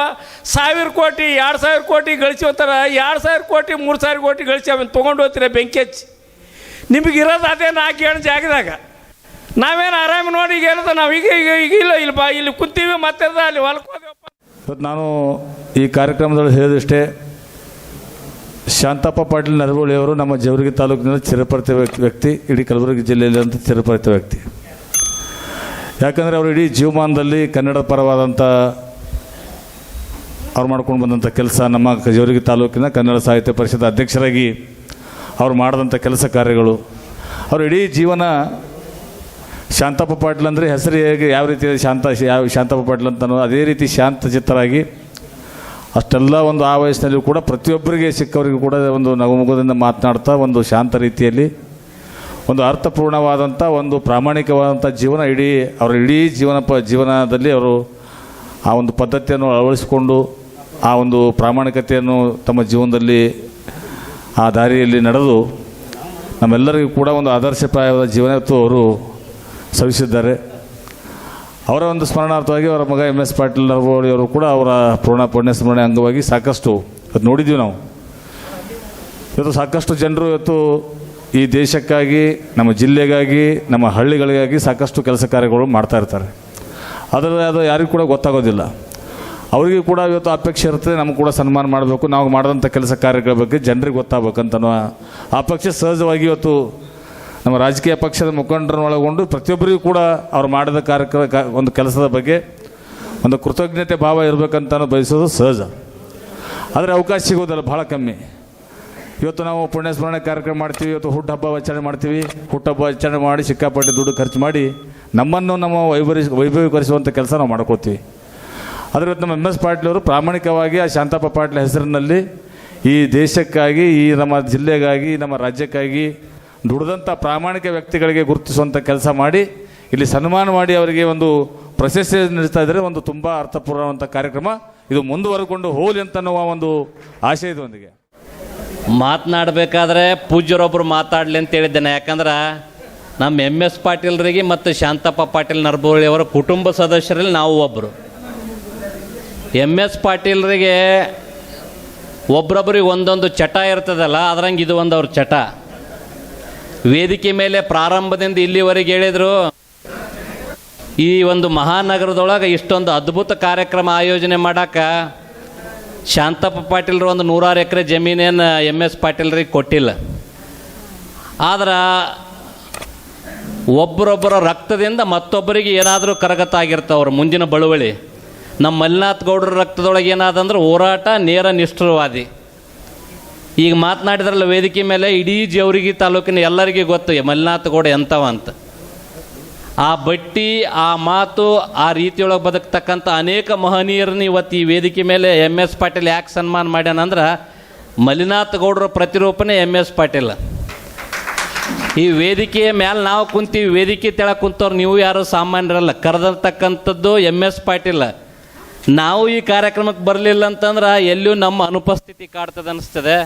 ಸಾವಿರ ಕೋಟಿ, ಎರಡು ಸಾವಿರ ಕೋಟಿ ಗಳಿಸಿ ಹೋಗ್ತಾರೆ ಎರಡು ಸಾವಿರ ಕೋಟಿ, ಮೂರು ಸಾವಿರ ಕೋಟಿ ಗಳಿಸಿ ಅವನ್ನ ತೊಗೊಂಡು ಹೋಗ್ತೀರ ಬೆಂಕಿ ಹಚ್ಚಿ. ನಿಮಗೆ ಇರೋದು ಅದೇ ನಾಲ್ಕು ಏಳು ಜಾಗದಾಗ? ನಾವೇನು ಆರಾಮ ನೋಡಿ ಈಗ ಏನದ, ನಾವು ಈಗ ಈಗ ಈಗ ಇಲ್ಲ, ಇಲ್ಲಿ ಬಾ, ಇಲ್ಲಿ ಕುಂತೀವಿ, ಮತ್ತೆ ಅಲ್ಲಿ ಹೊಲ್ಕೋದೇವಪ್ಪ ಇವತ್ತು ನಾನು ಈ ಕಾರ್ಯಕ್ರಮದಲ್ಲಿ ಹೇಳಿದಷ್ಟೇ, ಶಾಂತಪ್ಪ ಪಾಟೀಲ್ ನರಬೋಳಿ ಅವರು ನಮ್ಮ ಜವರಿಗೆ ತಾಲೂಕಿನ ಚಿರಪರಿತ ವ್ಯಕ್ತಿ ವ್ಯಕ್ತಿ ಇಡೀ ಕಲಬುರಗಿ ಜಿಲ್ಲೆಯಲ್ಲಿ ಅಂತ ಚಿರಪರಿತ ವ್ಯಕ್ತಿ. ಯಾಕಂದರೆ ಅವರು ಇಡೀ ಜೀವಮಾನದಲ್ಲಿ ಕನ್ನಡ ಪರವಾದಂಥ ಅವ್ರು ಮಾಡ್ಕೊಂಡು ಬಂದಂಥ ಕೆಲಸ ನಮ್ಮ ಜವರ್ಗಿ ತಾಲೂಕಿನ ಕನ್ನಡ ಸಾಹಿತ್ಯ ಪರಿಷತ್ ಅಧ್ಯಕ್ಷರಾಗಿ ಅವ್ರು ಮಾಡಿದಂಥ ಕೆಲಸ ಕಾರ್ಯಗಳು. ಅವರು ಇಡೀ ಜೀವನ ಶಾಂತಪ್ಪ ಪಾಟೀಲ್ ಅಂದರೆ ಹೆಸರು ಹೇಗೆ ಯಾವ ರೀತಿ ಶಾಂತ ಯಾವ ಶಾಂತಪ್ಪ ಪಾಟೀಲ್ ಅಂತ ಅನ್ನೋ ಅದೇ ರೀತಿ ಶಾಂತ ಚಿತ್ತರಾಗಿ ಅಷ್ಟೆಲ್ಲ ಒಂದು ಆ ವಯಸ್ಸಿನಲ್ಲಿ ಕೂಡ ಪ್ರತಿಯೊಬ್ಬರಿಗೆ ಸಿಕ್ಕವರಿಗೂ ಕೂಡ ಒಂದು ನಗುಮುಖದಿಂದ ಮಾತನಾಡ್ತಾ ಒಂದು ಶಾಂತ ರೀತಿಯಲ್ಲಿ ಒಂದು ಅರ್ಥಪೂರ್ಣವಾದಂಥ ಒಂದು ಪ್ರಾಮಾಣಿಕವಾದಂಥ ಜೀವನ ಇಡೀ, ಅವರ ಇಡೀ ಜೀವನ ಪ, ಜೀವನದಲ್ಲಿ ಅವರು ಆ ಒಂದು ಪದ್ಧತಿಯನ್ನು ಅಳವಡಿಸಿಕೊಂಡು, ಆ ಒಂದು ಪ್ರಾಮಾಣಿಕತೆಯನ್ನು ತಮ್ಮ ಜೀವನದಲ್ಲಿ ಆ ದಾರಿಯಲ್ಲಿ ನಡೆದು, ನಮ್ಮೆಲ್ಲರಿಗೂ ಕೂಡ ಒಂದು ಆದರ್ಶಪ್ರಾಯವಾದ ಜೀವನತ್ತು ಅವರು ಸವಿಸಿದ್ದಾರೆ ಅವರ ಒಂದು ಸ್ಮರಣಾರ್ಥವಾಗಿ ಅವರ ಮಗ ಎಂ ಎಸ್ ಪಾಟೀಲ್ ಅವರು ಕೂಡ ಅವರ ಪೂರ್ಣ ಪುಣ್ಯ ಸ್ಮರಣೆ ಅಂಗವಾಗಿ ಸಾಕಷ್ಟು ಅದು ನೋಡಿದ್ದೀವಿ ನಾವು. ಇವತ್ತು ಸಾಕಷ್ಟು ಜನರು ಇವತ್ತು ಈ ದೇಶಕ್ಕಾಗಿ, ನಮ್ಮ ಜಿಲ್ಲೆಗಾಗಿ, ನಮ್ಮ ಹಳ್ಳಿಗಳಿಗಾಗಿ ಸಾಕಷ್ಟು ಕೆಲಸ ಕಾರ್ಯಗಳು ಮಾಡ್ತಾ ಇರ್ತಾರೆ. ಅದರಲ್ಲಿ ಅದು ಯಾರಿಗೂ ಕೂಡ ಗೊತ್ತಾಗೋದಿಲ್ಲ. ಅವರಿಗೂ ಕೂಡ ಇವತ್ತು ಅಪೇಕ್ಷೆ ಇರ್ತದೆ ನಮ್ಗೆ ಕೂಡ ಸನ್ಮಾನ ಮಾಡಬೇಕು, ನಾವು ಮಾಡಿದಂಥ ಕೆಲಸ ಕಾರ್ಯಗಳ ಬಗ್ಗೆ ಜನರಿಗೆ ಗೊತ್ತಾಗಬೇಕಂತ ಆ ಪಕ್ಷ ಸಹಜವಾಗಿ ಇವತ್ತು ನಮ್ಮ ರಾಜಕೀಯ ಪಕ್ಷದ ಮುಖಂಡರನ್ನು ಒಳಗೊಂಡು ಪ್ರತಿಯೊಬ್ಬರಿಗೂ ಕೂಡ ಅವ್ರು ಮಾಡಿದ ಕಾರ್ಯಕ್ರಮ ಒಂದು ಕೆಲಸದ ಬಗ್ಗೆ ಒಂದು ಕೃತಜ್ಞತೆ ಭಾವ ಇರಬೇಕಂತ ಬಯಸೋದು ಸಹಜ. ಆದರೆ ಅವಕಾಶ ಸಿಗೋದಲ್ಲ ಭಾಳ ಕಮ್ಮಿ. ಇವತ್ತು ನಾವು ಪುಣ್ಯಸ್ಮರಣೆ ಕಾರ್ಯಕ್ರಮ ಮಾಡ್ತೀವಿ, ಇವತ್ತು ಹುಟ್ಟುಹಬ್ಬ ಆಚರಣೆ ಮಾಡ್ತೀವಿ. ಹುಟ್ಟುಹಬ್ಬ ಆಚರಣೆ ಮಾಡಿ ಸಿಕ್ಕಾಪಟ್ಟೆ ದುಡ್ಡು ಖರ್ಚು ಮಾಡಿ ನಮ್ಮನ್ನು ನಮ್ಮ ವೈಭವೀ ವೈಭವೀಕರಿಸುವಂಥ ಕೆಲಸ ನಾವು ಮಾಡ್ಕೋತೀವಿ. ಆದರೆ ಇವತ್ತು ನಮ್ಮ ಎಂ ಎಸ್ ಪಾಟೀಲ್ ಅವರು ಪ್ರಾಮಾಣಿಕವಾಗಿ ಆ ಶಾಂತಪ್ಪ ಪಾಟೀಲ್ ಹೆಸರಿನಲ್ಲಿ ಈ ದೇಶಕ್ಕಾಗಿ, ಈ ನಮ್ಮ ಜಿಲ್ಲೆಗಾಗಿ, ನಮ್ಮ ರಾಜ್ಯಕ್ಕಾಗಿ ದುಡಿದಂಥ ಪ್ರಾಮಾಣಿಕ ವ್ಯಕ್ತಿಗಳಿಗೆ ಗುರುತಿಸುವಂಥ ಕೆಲಸ ಮಾಡಿ ಇಲ್ಲಿ ಸನ್ಮಾನ ಮಾಡಿ ಅವರಿಗೆ ಒಂದು ಪ್ರಶಸ್ತಿ ನೀಡ್ತಾ ಇದ್ದರೆ ಒಂದು ತುಂಬ ಅರ್ಥಪೂರ್ಣವಂಥ ಕಾರ್ಯಕ್ರಮ. ಇದು ಮುಂದುವರೆಕೊಂಡು ಹೋಲಿ ಅಂತ ಒಂದು ಆಶಯದೊಂದಿಗೆ ಮಾತನಾಡಬೇಕಾದ್ರೆ ಪೂಜ್ಯರೊಬ್ಬರು ಮಾತಾಡಲಿ ಅಂತ ಹೇಳಿದ್ದೇನೆ. ಯಾಕಂದ್ರೆ ನಮ್ಮ ಎಂ ಎಸ್ ಪಾಟೀಲ್ರಿಗೆ ಮತ್ತು ಶಾಂತಪ್ಪ ಪಾಟೀಲ್ ನರ್ಬೋಳಿಯವರ ಕುಟುಂಬ ಸದಸ್ಯರಲ್ಲಿ ನಾವು ಒಬ್ಬರು ಎಂ ಎಸ್ ಪಾಟೀಲ್ರಿಗೆ ಒಬ್ರೊಬ್ರಿಗೆ ಒಂದೊಂದು ಚಟ ಇರ್ತದಲ್ಲ, ಅದ್ರಂಗೆ ಇದು ಒಂದು ಅವ್ರ ಚಟ. ವೇದಿಕೆ ಮೇಲೆ ಪ್ರಾರಂಭದಿಂದ ಇಲ್ಲಿವರೆಗೆ ಹೇಳಿದರು, ಈ ಒಂದು ಮಹಾನಗರದೊಳಗೆ ಇಷ್ಟೊಂದು ಅದ್ಭುತ ಕಾರ್ಯಕ್ರಮ ಆಯೋಜನೆ ಮಾಡೋಕೆ ಶಾಂತಪ್ಪ ಪಾಟೀಲ್ರು ಒಂದು ನೂರಾರು ಎಕರೆ ಜಮೀನೇನು ಎಂ ಎಸ್ ಪಾಟೀಲ್ರಿಗೆ ಕೊಟ್ಟಿಲ್ಲ. ಆದ್ರೆ ಒಬ್ಬರೊಬ್ಬರ ರಕ್ತದಿಂದ ಮತ್ತೊಬ್ಬರಿಗೆ ಏನಾದರೂ ಕರಗತ ಆಗಿರ್ತಾವ್ರ ಮುಂದಿನ ಬಳುವಳಿ. ನಮ್ಮ ಮಲ್ಲಿನಾಥ್ ಗೌಡ್ರ ರಕ್ತದೊಳಗೆ ಏನಾದಂದ್ರೆ ಹೋರಾಟ ನೇರ ನಿಷ್ಠುರವಾದಿ. ಈಗ ಮಾತನಾಡಿದ್ರಲ್ಲ ವೇದಿಕೆ ಮೇಲೆ ಇಡೀ ಜವರಿಗಿ ತಾಲೂಕಿನ ಎಲ್ಲರಿಗೂ ಗೊತ್ತು ಮಲ್ಲಿನಾಥ್ ಗೌಡ ಎಂಥವ ಅಂತ. ಆ ಬಟ್ಟಿ, ಆ ಮಾತು, ಆ ರೀತಿಯೊಳಗೆ ಬದುಕ್ತಕ್ಕಂಥ ಅನೇಕ ಮಹನೀಯರನ್ನ ಇವತ್ತು ಈ ವೇದಿಕೆ ಮೇಲೆ ಎಂ ಎಸ್ ಪಾಟೀಲ್ ಯಾಕೆ ಸನ್ಮಾನ ಮಾಡ್ಯಾನಂದ್ರೆ ಮಲ್ಲಿನಾಥ್ ಗೌಡರ ಪ್ರತಿರೂಪನೆ ಎಂ ಎಸ್ ಪಾಟೀಲ್. ಈ ವೇದಿಕೆಯ ಮೇಲೆ ನಾವು ಕುಂತೀವಿ, ವೇದಿಕೆ ತೆಳಗೆ ಕುಂತವ್ರು ನೀವು ಯಾರು ಸಾಮಾನ್ಯರಲ್ಲ, ಕರೆದಿರ್ತಕ್ಕಂಥದ್ದು ಎಂ ಎಸ್ ಪಾಟೀಲ್. ನಾವು ಈ ಕಾರ್ಯಕ್ರಮಕ್ಕೆ ಬರಲಿಲ್ಲ ಅಂತಂದ್ರೆ ಎಲ್ಲಿಯೂ ನಮ್ಮ ಅನುಪಸ್ಥಿತಿ ಕಾಡ್ತದೆ ಪಾಟೀಲ್ರು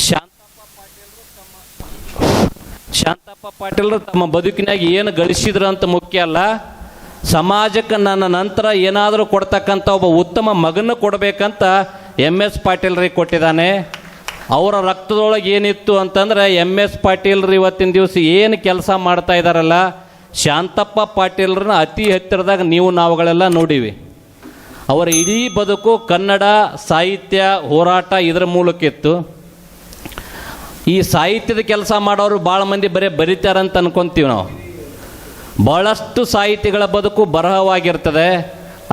ತಮ್ಮ ಶಾಂತಪ್ಪ ಪಾಟೀಲರು ತಮ್ಮ ಬದುಕಿನಾಗ ಏನು ಗಳಿಸಿದ್ರು ಅಂತ ಮುಖ್ಯ ಅಲ್ಲ, ಸಮಾಜಕ್ಕೆ ನನ್ನ ನಂತರ ಏನಾದರೂ ಕೊಡ್ತಕ್ಕಂಥ ಒಬ್ಬ ಉತ್ತಮ ಮಗನ ಕೊಡಬೇಕಂತ ಎಂ ಎಸ್ ಪಾಟೀಲ್ರಿಗೆ ಕೊಟ್ಟಿದ್ದಾನೆ. ಅವರ ರಕ್ತದೊಳಗೆ ಏನಿತ್ತು ಅಂತಂದ್ರೆ ಎಂ ಎಸ್ ಪಾಟೀಲ್ರು ಇವತ್ತಿನ ದಿವಸ ಏನು ಕೆಲಸ ಮಾಡ್ತಾ ಇದ್ದಾರಲ್ಲ ಶಾಂತಪ್ಪ ಪಾಟೀಲ್ರನ್ನ ಅತಿ ಹತ್ತಿರದಾಗ ನೀವು ನಾವುಗಳೆಲ್ಲ ನೋಡಿವಿ. ಅವರ ಇಡೀ ಬದುಕು ಕನ್ನಡ ಸಾಹಿತ್ಯ ಹೋರಾಟ ಇದರ ಮೂಲಕ ಇತ್ತು. ಈ ಸಾಹಿತ್ಯದ ಕೆಲಸ ಮಾಡೋರು ಭಾಳ ಮಂದಿ ಬರೀ ಬರೀತಾರಂತ ಅನ್ಕೊಂತೀವಿ ನಾವು. ಭಾಳಷ್ಟು ಸಾಹಿತಿಗಳ ಬದುಕು ಬರಹವಾಗಿರ್ತದೆ,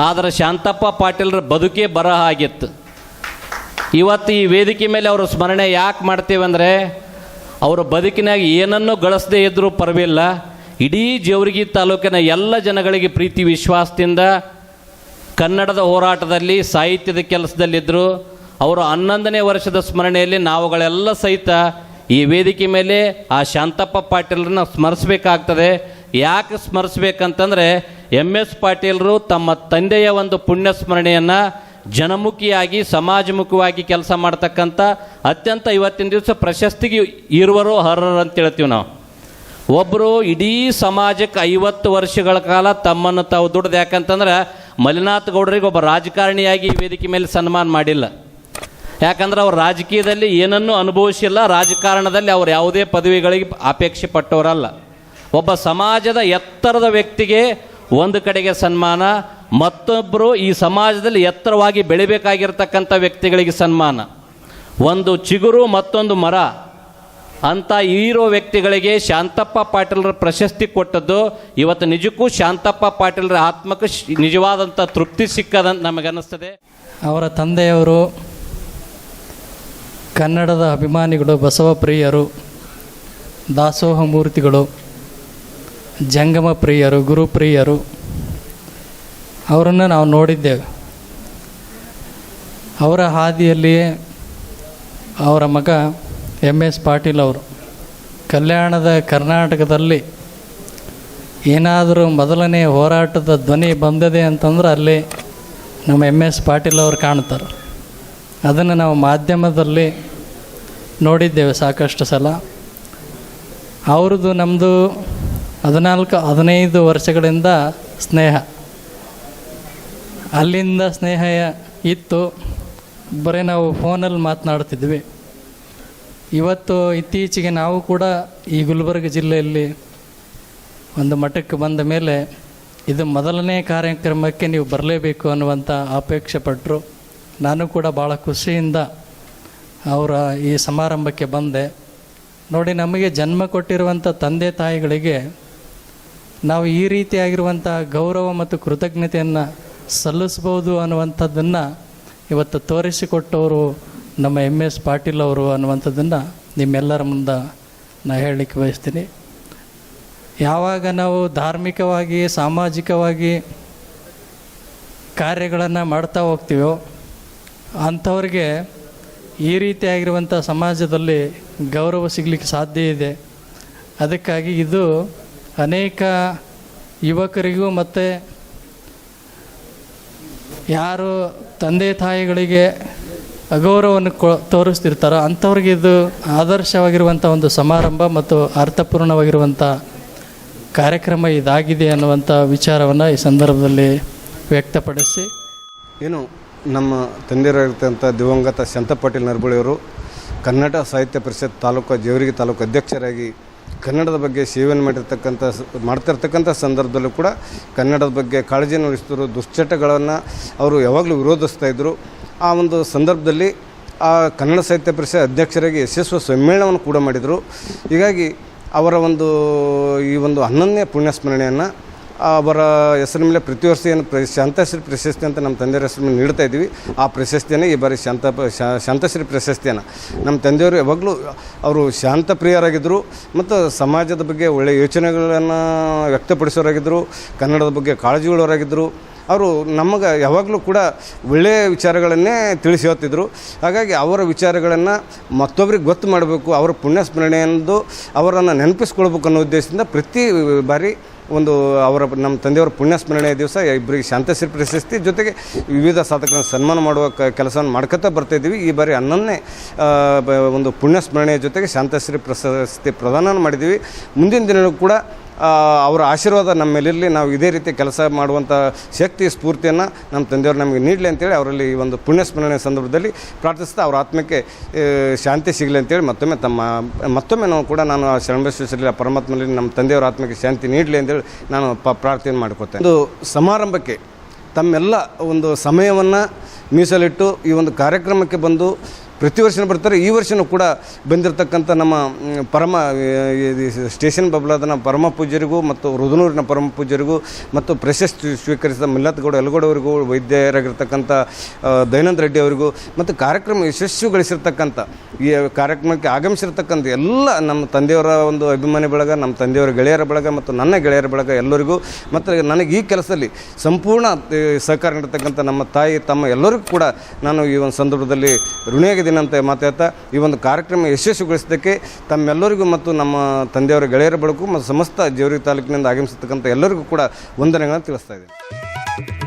ಆದರೆ ಶಾಂತಪ್ಪ ಪಾಟೀಲ್ರ ಬದುಕೇ ಬರಹ ಆಗಿತ್ತು. ಇವತ್ತು ಈ ವೇದಿಕೆ ಮೇಲೆ ಅವರು ಸ್ಮರಣೆ ಯಾಕೆ ಮಾಡ್ತೀವಿ ಅಂದರೆ, ಅವರ ಬದುಕಿನಾಗ ಏನನ್ನೂ ಗಳಿಸದೇ ಇದ್ದರೂ ಪರವಿಲ್ಲ ಇಡೀ ಜೇವರ್ಗಿ ತಾಲೂಕಿನ ಎಲ್ಲ ಜನಗಳಿಗೆ ಪ್ರೀತಿ, ವಿಶ್ವಾಸದಿಂದ ಕನ್ನಡದ ಹೋರಾಟದಲ್ಲಿ, ಸಾಹಿತ್ಯದ ಕೆಲಸದಲ್ಲಿದ್ದರು ಅವರು ಹನ್ನೊಂದನೇ ವರ್ಷದ ಸ್ಮರಣೆಯಲ್ಲಿ ನಾವುಗಳೆಲ್ಲ ಸಹಿತ ಈ ವೇದಿಕೆ ಮೇಲೆ ಆ ಶಾಂತಪ್ಪ ಪಾಟೀಲ್ರನ್ನ ಸ್ಮರಿಸಬೇಕಾಗ್ತದೆ. ಯಾಕೆ ಸ್ಮರಿಸ್ಬೇಕಂತಂದರೆ ಎಂ ಎಸ್ ಪಾಟೀಲರು ತಮ್ಮ ತಂದೆಯ ಒಂದು ಪುಣ್ಯ ಸ್ಮರಣೆಯನ್ನು ಜನಮುಖಿಯಾಗಿ, ಸಮಾಜಮುಖವಾಗಿ ಕೆಲಸ ಮಾಡ್ತಕ್ಕಂಥ ಅತ್ಯಂತ ಇವತ್ತಿನ ದಿವಸ ಪ್ರಶಸ್ತಿಗೆ ಇರುವರು ಹರರು ಅಂತ ಹೇಳ್ತೀವಿ ನಾವು. ಒಬ್ಬರು ಇಡೀ ಸಮಾಜಕ್ಕೆ ಐವತ್ತು ವರ್ಷಗಳ ಕಾಲ ತಮ್ಮನ್ನು ತಾವು ದುಡ್ದು ಯಾಕಂತಂದ್ರೆ ಮಲ್ಲಿನಾಥ್ ಗೌಡರಿಗೆ ಒಬ್ಬ ರಾಜಕಾರಣಿಯಾಗಿ ವೇದಿಕೆ ಮೇಲೆ ಸನ್ಮಾನ ಮಾಡಿಲ್ಲ. ಯಾಕಂದ್ರೆ ಅವ್ರು ರಾಜಕೀಯದಲ್ಲಿ ಏನನ್ನೂ ಅನುಭವಿಸಿಲ್ಲ, ರಾಜಕಾರಣದಲ್ಲಿ ಅವ್ರು ಯಾವುದೇ ಪದವಿಗಳಿಗೆ ಅಪೇಕ್ಷೆ ಪಟ್ಟವರಲ್ಲ. ಒಬ್ಬ ಸಮಾಜದ ಎತ್ತರದ ವ್ಯಕ್ತಿಗೆ ಒಂದು ಕಡೆಗೆ ಸನ್ಮಾನ ಮತ್ತೊಬ್ಬರು ಈ ಸಮಾಜದಲ್ಲಿ ಎತ್ತರವಾಗಿ ಬೆಳಿಬೇಕಾಗಿರ್ತಕ್ಕಂಥ ವ್ಯಕ್ತಿಗಳಿಗೆ ಸನ್ಮಾನ. ಒಂದು ಚಿಗುರು, ಮತ್ತೊಂದು ಮರ. ಅಂತ ಇರೋ ವ್ಯಕ್ತಿಗಳಿಗೆ ಶಾಂತಪ್ಪ ಪಾಟೀಲ್ರ ಪ್ರಶಸ್ತಿ ಕೊಟ್ಟದ್ದು, ಇವತ್ತು ನಿಜಕ್ಕೂ ಶಾಂತಪ್ಪ ಪಾಟೀಲ್ರ ಆತ್ಮಕ್ಕೆ ನಿಜವಾದಂಥ ತೃಪ್ತಿ ಸಿಕ್ಕದಂತ ನಮಗನ್ನಿಸ್ತದೆ. ಅವರ ತಂದೆಯವರು ಕನ್ನಡದ ಅಭಿಮಾನಿಗಳು, ಬಸವ ಪ್ರಿಯರು ದಾಸೋಹ ಮೂರ್ತಿಗಳು ಜಂಗಮ ಪ್ರಿಯರು ಗುರುಪ್ರಿಯರು ಅವರನ್ನು ನಾವು ನೋಡಿದ್ದೇವೆ. ಅವರ ಹಾದಿಯಲ್ಲಿಯೇ ಅವರ ಮಗ ಎಂ ಎಸ್ ಪಾಟೀಲ್ ಅವರು. ಕಲ್ಯಾಣದ ಕರ್ನಾಟಕದಲ್ಲಿ ಏನಾದರೂ ಮೊದಲನೇ ಹೋರಾಟದ ಧ್ವನಿ ಬಂದಿದೆ ಅಂತಂದ್ರೆ ಅಲ್ಲಿ ನಮ್ಮ ಎಂ ಎಸ್ ಪಾಟೀಲ್ ಅವರು ಕಾಣ್ತಾರೆ ಅದನ್ನು ನಾವು ಮಾಧ್ಯಮದಲ್ಲಿ ನೋಡಿದ್ದೇವೆ ಸಾಕಷ್ಟು ಸಲ. ಅವ್ರದ್ದು ನಮ್ಮದು ಹದಿನಾಲ್ಕು, ಹದಿನೈದು ವರ್ಷಗಳಿಂದ ಸ್ನೇಹ. ಅಲ್ಲಿಂದ ಸ್ನೇಹ ಇತ್ತು. ಬರೀ ನಾವು ಫೋನಲ್ಲಿ ಮಾತನಾಡ್ತಿದ್ವಿ. ಇವತ್ತು ಇತ್ತೀಚೆಗೆ ನಾವು ಕೂಡ ಈ ಗುಲ್ಬರ್ಗ ಜಿಲ್ಲೆಯಲ್ಲಿ ಒಂದು ಮಠಕ್ಕೆ ಬಂದ ಮೇಲೆ ಇದು ಮೊದಲನೇ ಕಾರ್ಯಕ್ರಮಕ್ಕೆ ನೀವು ಬರಲೇಬೇಕು ಅನ್ನುವಂಥ ಅಪೇಕ್ಷೆ ಪಟ್ಟರು ನಾನು ಕೂಡ ಭಾಳ ಖುಷಿಯಿಂದ ಅವರ ಈ ಸಮಾರಂಭಕ್ಕೆ ಬಂದೆ. ನೋಡಿ, ನಮಗೆ ಜನ್ಮ ಕೊಟ್ಟಿರುವಂಥ ತಂದೆ ತಾಯಿಗಳಿಗೆ ನಾವು ಈ ರೀತಿಯಾಗಿರುವಂಥ ಗೌರವ ಮತ್ತು ಕೃತಜ್ಞತೆಯನ್ನು ಸಲ್ಲಿಸ್ಬೋದು ಅನ್ನುವಂಥದ್ದನ್ನು ಇವತ್ತು ತೋರಿಸಿಕೊಟ್ಟವರು ನಮ್ಮ ಎಂ ಎಸ್ ಪಾಟೀಲ್ ಅವರು ಅನ್ನುವಂಥದ್ದನ್ನು ನಿಮ್ಮೆಲ್ಲರ ಮುಂದೆ ನಾ ಹೇಳಲಿಕ್ಕೆ ಬಯಸ್ತೀನಿ. ಯಾವಾಗ ನಾವು ಧಾರ್ಮಿಕವಾಗಿ, ಸಾಮಾಜಿಕವಾಗಿ ಕಾರ್ಯಗಳನ್ನು ಮಾಡ್ತಾ ಹೋಗ್ತೀವೋ ಅಂಥವ್ರಿಗೆ ಈ ರೀತಿಯಾಗಿರುವಂಥ ಸಮಾಜದಲ್ಲಿ ಗೌರವ ಸಿಗಲಿಕ್ಕೆ ಸಾಧ್ಯ ಇದೆ. ಅದಕ್ಕಾಗಿ ಇದು ಅನೇಕ ಯುವಕರಿಗೂ ಮತ್ತು ಯಾರು ತಂದೆ ತಾಯಿಗಳಿಗೆ ಅಗೌರವವನ್ನು ಕೊ ತೋರಿಸ್ತಿರ್ತಾರೋ ಅಂಥವ್ರಿಗೆ ಇದು ಆದರ್ಶವಾಗಿರುವಂಥ ಒಂದು ಸಮಾರಂಭ ಮತ್ತು ಅರ್ಥಪೂರ್ಣವಾಗಿರುವಂಥ ಕಾರ್ಯಕ್ರಮ ಇದಾಗಿದೆ ಅನ್ನುವಂಥ ವಿಚಾರವನ್ನು ಈ ಸಂದರ್ಭದಲ್ಲಿ ವ್ಯಕ್ತಪಡಿಸಿ. ಏನು ನಮ್ಮ ತಂದೆಯರಾಗಿರ್ತಕ್ಕಂಥ ದಿವಂಗತ ಶಂತ ಪಾಟೀಲ್ ನರಬಳಿಯವರು ಕನ್ನಡ ಸಾಹಿತ್ಯ ಪರಿಷತ್ ತಾಲೂಕು ಜೇವರಿಗೆ ತಾಲೂಕು ಅಧ್ಯಕ್ಷರಾಗಿ ಕನ್ನಡದ ಬಗ್ಗೆ ಸೇವೆಯನ್ನು ಮಾಡಿರ್ತಕ್ಕಂಥ ಮಾಡ್ತಿರ್ತಕ್ಕಂಥ ಸಂದರ್ಭದಲ್ಲೂ ಕೂಡ ಕನ್ನಡದ ಬಗ್ಗೆ ಕಾಳಜಿಯನ್ನು ವಹಿಸಿದ್ರು ದುಶ್ಚಟಗಳನ್ನು ಅವರು ಯಾವಾಗಲೂ ವಿರೋಧಿಸ್ತಾ ಇದ್ದರು ಆ ಒಂದು ಸಂದರ್ಭದಲ್ಲಿ ಆ ಕನ್ನಡ ಸಾಹಿತ್ಯ ಪರಿಷತ್ ಅಧ್ಯಕ್ಷರಾಗಿ ಯಶಸ್ವಿ ಸಮ್ಮೇಳನವನ್ನು ಕೂಡ ಮಾಡಿದರು. ಹೀಗಾಗಿ ಅವರ ಒಂದು ಈ ಒಂದು ಹನ್ನೊಂದನೇ ಪುಣ್ಯಸ್ಮರಣೆಯನ್ನು ಅವರ ಹೆಸರಿನ ಮೇಲೆ ಪ್ರತಿ ವರ್ಷ ಏನು ಪ್ರ, ಶಾಂತಶ್ರೀ ಪ್ರಶಸ್ತಿ ಅಂತ ನಮ್ಮ ತಂದೆಯವ್ರ ಹೆಸರು ಮೇಲೆ ನೀಡ್ತಾ ಇದ್ದೀವಿ. ಆ ಪ್ರಶಸ್ತಿಯನ್ನು ಈ ಬಾರಿ ಶಾಂತ ಶಾಂತಶ್ರೀ ಪ್ರಶಸ್ತಿಯನ್ನು. ನಮ್ಮ ತಂದೆಯವರು ಯಾವಾಗಲೂ ಅವರು ಶಾಂತ ಪ್ರಿಯರಾಗಿದ್ದರು ಮತ್ತು ಸಮಾಜದ ಬಗ್ಗೆ ಒಳ್ಳೆಯ ಯೋಚನೆಗಳನ್ನು ವ್ಯಕ್ತಪಡಿಸೋರಾಗಿದ್ದರು, ಕನ್ನಡದ ಬಗ್ಗೆ ಕಾಳಜಿ ಉಳ್ಳೋರಾಗಿದ್ದರು ಅವರು ನಮಗೆ ಯಾವಾಗಲೂ ಕೂಡ ಒಳ್ಳೆಯ ವಿಚಾರಗಳನ್ನೇ ತಿಳಿಸಿ ಹೇಳ್ತಿದ್ರು. ಹಾಗಾಗಿ ಅವರ ವಿಚಾರಗಳನ್ನು ಮತ್ತೊಬ್ಬರಿಗೆ ಗೊತ್ತು ಮಾಡಬೇಕು, ಅವರ ಪುಣ್ಯ ಸ್ಮರಣೆಯಂದು ಅವರನ್ನು ನೆನಪಿಸ್ಕೊಳ್ಬೇಕು ಅನ್ನೋ ಉದ್ದೇಶದಿಂದ ಪ್ರತಿ ಬಾರಿ ಒಂದು ಅವರ ನಮ್ಮ ತಂದೆಯವರ ಪುಣ್ಯ ಸ್ಮರಣೆಯ ದಿವಸ ಇಬ್ಬರಿಗೆ ಶಾಂತಶ್ರೀ ಪ್ರಶಸ್ತಿ ಜೊತೆಗೆ ವಿವಿಧ ಸಾಧಕರನ್ನು ಸನ್ಮಾನ ಮಾಡುವ ಕೆಲಸವನ್ನು ಮಾಡ್ಕೋತಾ ಬರ್ತಾಯಿದ್ದೀವಿ ಈ ಬಾರಿ ಹನ್ನೊಂದನೇ ಒಂದು ಪುಣ್ಯ ಸ್ಮರಣೆಯ ಜೊತೆಗೆ ಶಾಂತಶ್ರೀ ಪ್ರಶಸ್ತಿ ಪ್ರದಾನ ಮಾಡಿದ್ದೀವಿ. ಮುಂದಿನ ದಿನಗಳು ಕೂಡ ಅವರ ಆಶೀರ್ವಾದ ನಮ್ಮ ಮೇಲಿರಲಿ ನಾವು ಇದೇ ರೀತಿ ಕೆಲಸ ಮಾಡುವಂಥ ಶಕ್ತಿ, ಸ್ಫೂರ್ತಿಯನ್ನು ನಮ್ಮ ತಂದೆಯವರು ನಮಗೆ ನೀಡಲಿ ಅಂತೇಳಿ ಅವರಲ್ಲಿ ಈ ಒಂದು ಪುಣ್ಯ ಸ್ಮರಣೆ ಸಂದರ್ಭದಲ್ಲಿ ಪ್ರಾರ್ಥಿಸ್ತಾ ಅವರ ಆತ್ಮಕ್ಕೆ ಶಾಂತಿ ಸಿಗಲಿ ಅಂತೇಳಿ ಮತ್ತೊಮ್ಮೆ ತಮ್ಮ, ಮತ್ತೊಮ್ಮೆ ನಾವು ಕೂಡ ನಾನು ಆ ಪರಮಾತ್ಮನಲ್ಲಿ ನಮ್ಮ ತಂದೆಯವರ ಆತ್ಮಕ್ಕೆ ಶಾಂತಿ ನೀಡಲಿ ಅಂತೇಳಿ ನಾನು ಪ ಪ್ರಾರ್ಥನೆ ಮಾಡ್ಕೋತೇನೆ. ಒಂದು ಸಮಾರಂಭಕ್ಕೆ ತಮ್ಮೆಲ್ಲ ಒಂದು ಸಮಯವನ್ನು ಮೀಸಲಿಟ್ಟು ಈ ಒಂದು ಕಾರ್ಯಕ್ರಮಕ್ಕೆ ಬಂದು ಪ್ರತಿ ವರ್ಷನೂ ಬರ್ತಾರೆ. ಈ ವರ್ಷವೂ ಕೂಡ ಬಂದಿರತಕ್ಕಂಥ ನಮ್ಮ ಪರಮ ಸ್ಟೇಷನ್ ಬಬ್ಲಾದ ಪರಮ ಪೂಜ್ಯರಿಗೂ ಮತ್ತು ರುದನೂರಿನ ಪರಮ ಪೂಜ್ಯರಿಗೂ ಮತ್ತು ಪ್ರಶಸ್ತಿ ಸ್ವೀಕರಿಸಿದ ಮಿಲ್ಲತ್ಗೌಡ ಯಲಗೌಡವರಿಗೂ ವೈದ್ಯರಾಗಿರ್ತಕ್ಕಂಥ ದಯಾನಂದ ರೆಡ್ಡಿ ಅವರಿಗೂ ಮತ್ತು ಕಾರ್ಯಕ್ರಮ ಯಶಸ್ವಿಗೊಳಿಸಿರ್ತಕ್ಕಂಥ, ಈ ಕಾರ್ಯಕ್ರಮಕ್ಕೆ ಆಗಮಿಸಿರ್ತಕ್ಕಂಥ ಎಲ್ಲ ನಮ್ಮ ತಂದೆಯವರ ಒಂದು ಅಭಿಮಾನಿ ಬಳಗ, ನಮ್ಮ ತಂದೆಯವರ ಗೆಳೆಯರ ಬಳಗ ಮತ್ತು ನನ್ನ ಗೆಳೆಯರ ಬಳಗ ಎಲ್ಲರಿಗೂ ಮತ್ತು ನನಗೆ ಈ ಕೆಲಸದಲ್ಲಿ ಸಂಪೂರ್ಣ ಸಹಕಾರ ನೀಡತಕ್ಕಂಥ ನಮ್ಮ ತಾಯಿ, ತಮ್ಮ ಎಲ್ಲರಿಗೂ ಕೂಡ ನಾನು ಈ ಒಂದು ಸಂದರ್ಭದಲ್ಲಿ ಋಣಿಯಾಗಿದ್ದೀನಿ. ಅಂತ ಮಾತಾಡ್ತಾ ಈ ಒಂದು ಕಾರ್ಯಕ್ರಮ ಯಶಸ್ವಿಗೊಳಿಸಿದ್ದಕ್ಕೆ ತಮ್ಮೆಲ್ಲರಿಗೂ ಮತ್ತು ನಮ್ಮ ತಂದೆಯವರ ಗೆಳೆಯರ ಬಳಕು ಮತ್ತು ಸಮಸ್ತ ಜೇವರಿ ತಾಲೂಕಿನಿಂದ ಆಗಮಿಸತಕ್ಕಂಥ ಎಲ್ಲರಿಗೂ ಕೂಡ ವಂದನೆಗಳನ್ನು ತಿಳಿಸ್ತಾ ಇದ್ದೀನಿ.